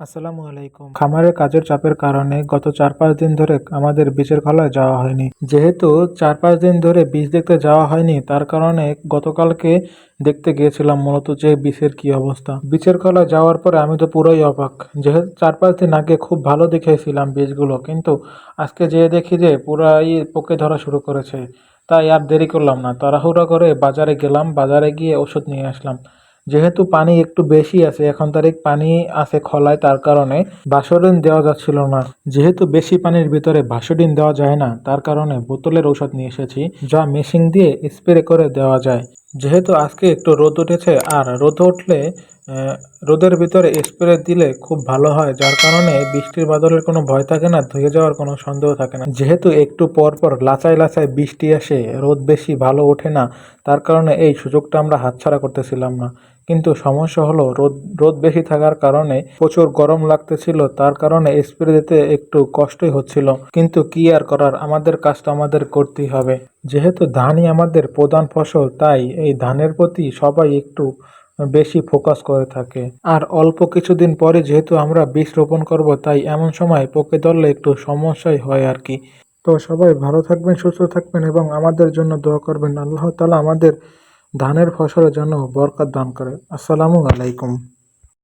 আসসালামু আলাইকুম। খামারের কাজের চাপের কারণে গত চার পাঁচ দিন ধরে আমাদের বীজের খলায় যাওয়া হয়নি। যেহেতু চার পাঁচ দিন ধরে বীজ দেখতে যাওয়া হয়নি, তার কারণে গতকালকে দেখতে গিয়েছিলাম মূলত যে বীজের কি অবস্থা। বীজের খলায় যাওয়ার পরে আমি তো পুরোই অবাক। যেহেতু চার পাঁচ দিন আগে খুব ভালো দেখেছিলাম বীজগুলো, কিন্তু আজকে যেয়ে দেখি যে পুরাই পোকে ধরা শুরু করেছে, তাই আর দেরি করলাম না। তাড়াহুড়া করে বাজারে গেলাম, বাজারে গিয়ে ওষুধ নিয়ে আসলাম। যেহেতু পানি একটু বেশি আছে, এখন তারিখ পানি আছে খলায়, তার কারণে বাসরিন দেওয়া যাচ্ছিল না। যেহেতু বেশি পানির ভিতরে বাসরিন দেওয়া যায় না, তার কারণে বোতলের ঔষধ নিয়ে এসেছি, যা মেশিন দিয়ে স্প্রে করে দেওয়া যায়। যেহেতু আজকে একটু রোদ উঠেছে, আর রোদ উঠলে রোদের ভিতরে স্প্রে দিলে খুব ভালো হয়, যার কারণে বৃষ্টির বাদলের কোনো ভয় থাকে না, ধুয়ে যাওয়ার কোনো সন্দেহ থাকে না। যেহেতু একটু পর পর লাচাই লাচাই বৃষ্টি আসে, রোদ বেশি ভালো ওঠে না, তার কারণে এই সুযোগটা আমরা হাতছাড়া করতেছিলাম না। কিন্তু সমস্যা হলো, রোদ রোদ বেশি থাকার কারণে প্রচুর গরম লাগতেছিল, তার কারণে স্প্রে দিতে একটু কষ্টই হচ্ছিল। কিন্তু কি আর করার, আমাদের কাজটা আমাদের করতেই হবে। যেহেতু ধানই আমাদের প্রধান ফসল, তাই এই ধানের প্রতি সবাই একটু বেশি ফোকাস করে থাকে। আর অল্প কিছুদিন পরে যেহেতু আমরা বীজ রোপণ করব, তাই এমন সময় পোকে ধরলে একটু সমস্যাই হয় আর কি। তো সবাই ভালো থাকবেন, সুস্থ থাকবেন এবং আমাদের জন্য দোয়া করবেন। আল্লাহ তালা আমাদের ধানের ফসলের জন্য বরকত দান করে। আসসালামু আলাইকুম।